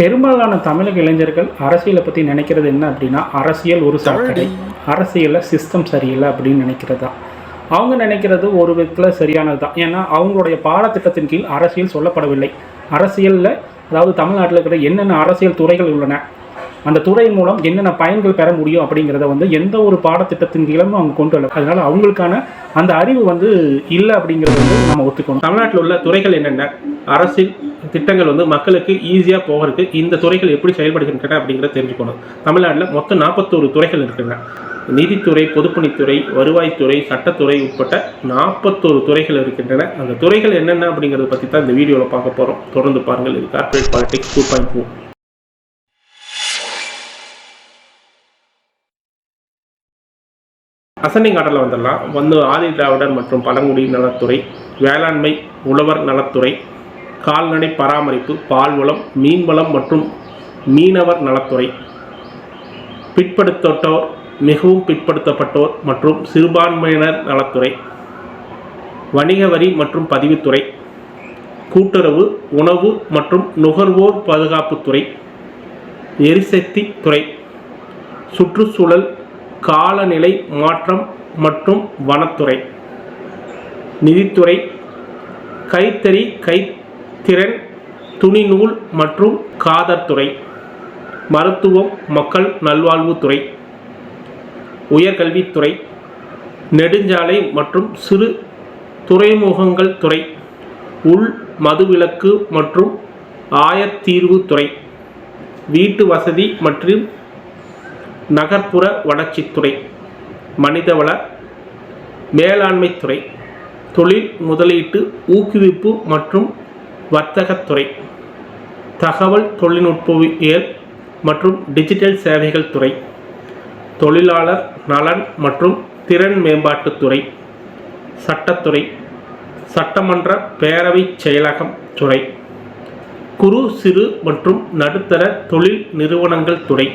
பெரும்பாலான தமிழக இளைஞர்கள் அரசியலை பற்றி நினைக்கிறது என்ன அப்படின்னா அரசியல் ஒரு சாக்கடை. அரசியலில் சிஸ்டம் சரியில்லை அப்படின்னு நினைக்கிறது தான். அவங்க நினைக்கிறது ஒரு விதத்தில் சரியானது தான். ஏன்னா அவங்களுடைய பாடத்திட்டத்தின் கீழ் அரசியல் சொல்லப்படவில்லை. அரசியலில் அதாவது தமிழ்நாட்டில் இருக்கிற என்னென்ன அரசியல் துறைகள் உள்ளன அந்த துறை மூலம் என்னென்ன பயன்கள் பெற முடியும் அப்படிங்கிறத வந்து எந்த ஒரு பாடத்திட்டத்தின் கீழும் அவங்க கொண்டு வரல. அதனால அவங்களுக்கான அந்த அறிவு வந்து இல்லை அப்படிங்கிறத வந்து நம்ம ஒத்துக்கணும். தமிழ்நாட்டில் உள்ள துறைகள் என்னென்ன? அரசு திட்டங்கள் வந்து மக்களுக்கு ஈஸியாக போகிறதுக்கு இந்த துறைகள் எப்படி செயல்படுகின்றன அப்படிங்கிறத தெரிஞ்சுக்கணும். தமிழ்நாட்டில் மொத்தம் நாற்பத்தோரு துறைகள் இருக்கின்றன. நிதித்துறை பொதுப்பணித்துறை வருவாய்த்துறை சட்டத்துறை உட்பட்ட நாற்பத்தோரு துறைகள் இருக்கின்றன. அந்த துறைகள் என்னென்ன அப்படிங்கிறத பற்றி தான் இந்த வீடியோவில் பார்க்க போகிறோம் தொடர்ந்து பாருங்கள். இது corporate politics two point ascending ஆர்டரில் வந்துடலாம். வந்து ஆதி திராவிடர் மற்றும் பழங்குடி நலத்துறை வேளாண்மை உழவர் நலத்துறை கால்நடை பராமரிப்பு பால்வளம் மீன்வளம் மற்றும் மீனவர் நலத்துறை. பிற்படுத்தப்பட்டோர் மிகவும் பிற்படுத்தப்பட்டோர் மற்றும் சிறுபான்மையினர் நலத்துறை. வணிக வரி மற்றும் பதிவுத்துறை. கூட்டுறவு உணவு மற்றும் நுகர்வோர் பாதுகாப்புத்துறை. எரிசக்தி துறை. சுற்றுச்சூழல் காலநிலை மாற்றம் மற்றும் வனத்துறை. நிதித்துறை கைத்தறி கைத்திறன் துணிநூல் மற்றும் காதர்துறை மருத்துவம் மக்கள் நல்வாழ்வுத்துறை. உயர்கல்வித்துறை நெடுஞ்சாலை மற்றும் சிறு துறைமுகங்கள் துறை. உள் மதுவிலக்கு மற்றும் ஆயத்தீர்வு துறை. வீட்டு வசதி மற்றும் நகர்ப்புற வளர்ச்சித்துறை மனிதவள மேலாண்மைத்துறை தொழில் முதலீட்டு ஊக்குவிப்பு மற்றும் வர்த்தகத்துறை தகவல் தொழில்நுட்பவியல் மற்றும் டிஜிட்டல் சேவைகள் துறை தொழிலாளர் நலன் மற்றும் திறன் மேம்பாட்டுத்துறை சட்டத்துறை சட்டமன்ற பேரவை செயலகம் துறை குறு சிறு மற்றும் நடுத்தர தொழில் நிறுவனங்கள் துறை.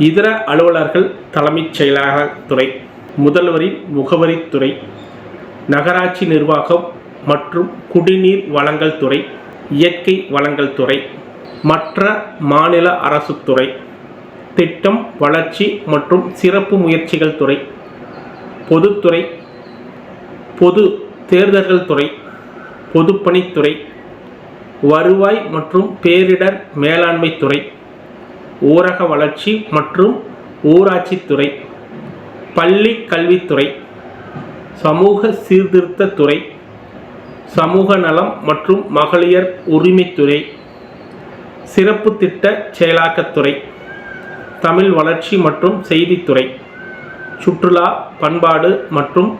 இதர அலுவலர்கள் தலைமைச் செயலாளர் துறை முதல்வரின் முகவரித்துறை நகராட்சி நிர்வாகம் மற்றும் குடிநீர் வழங்கல் துறை இயற்கை வளங்கள் துறை மற்ற மாநில அரசு துறை திட்டம் வளர்ச்சி மற்றும் சிறப்பு முயற்சிகள் துறை பொதுத்துறை பொது தேர்தல்கள் துறை பொதுப்பணித்துறை வருவாய் மற்றும் பேரிடர் மேலாண்மை துறை ஊரக வளர்ச்சி மற்றும் ஊராட்சித்துறை பள்ளி கல்வித்துறை சமூக சீர்திருத்தத்துறை சமூக நலம் மற்றும் மகளிர் உரிமைத்துறை சிறப்பு திட்ட செயலாக்கத்துறை தமிழ் வளர்ச்சி மற்றும் செய்தித்துறை சுற்றுலா பண்பாடு மற்றும்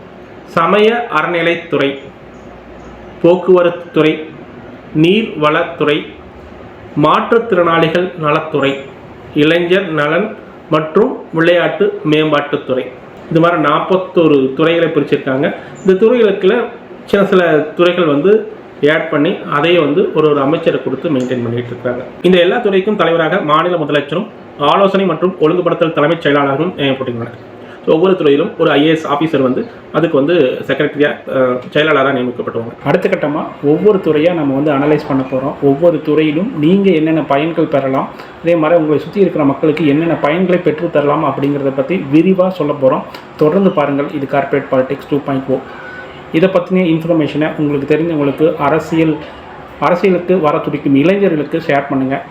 சமய அறநிலைத்துறை போக்குவரத்து துறை நீர்வளத்துறை மாற்றுத்திறனாளிகள் நலத்துறை. இளைஞர் நலன் மற்றும் விளையாட்டு மேம்பாட்டுத்துறை இது மாதிரி நாற்பத்தொரு துறைகளை பிரிச்சிருக்காங்க. இந்த துறைகளுக்குள்ள சின்ன சில துறைகள் வந்து ஆட் பண்ணி அதையே வந்து ஒரு ஒரு அமைச்சரை கொடுத்து மெயின்டைன் பண்ணிட்டு இருக்காங்க. இந்த எல்லா துறைக்கும் தலைவராக மாநில முதலமைச்சரும் ஆலோசனை மற்றும் ஒழுங்குபடுத்தல் தலைமைச் செயலாளரும் நியமிக்கப்பட்டுள்ளனர் ஸோ ஒவ்வொரு துறையிலும் ஒரு ஐஏஎஸ் ஆஃபீஸர் வந்து அதுக்கு வந்து செக்ரட்டரியாக செயலாளராக நியமிக்கப்பட்டுவாங்க. அடுத்த கட்டமாக ஒவ்வொரு துறையாக நம்ம வந்து அனலைஸ் பண்ண போகிறோம் ஒவ்வொரு துறையிலும் நீங்கள் என்னென்ன பயன்கள் பெறலாம்? அதே மாதிரி உங்களை சுற்றி இருக்கிற மக்களுக்கு என்னென்ன பயன்களை பெற்று தரலாம் அப்படிங்கிறத பற்றி விரிவாக சொல்ல போகிறோம் தொடர்ந்து பாருங்கள். இது corporate politics two point O இதை பற்றின இன்ஃபர்மேஷனை உங்களுக்கு தெரிஞ்சவங்களுக்கு அரசியல் அரசியலுக்கு வர துடிக்கும் இளைஞர்களுக்கு ஷேர் பண்ணுங்கள்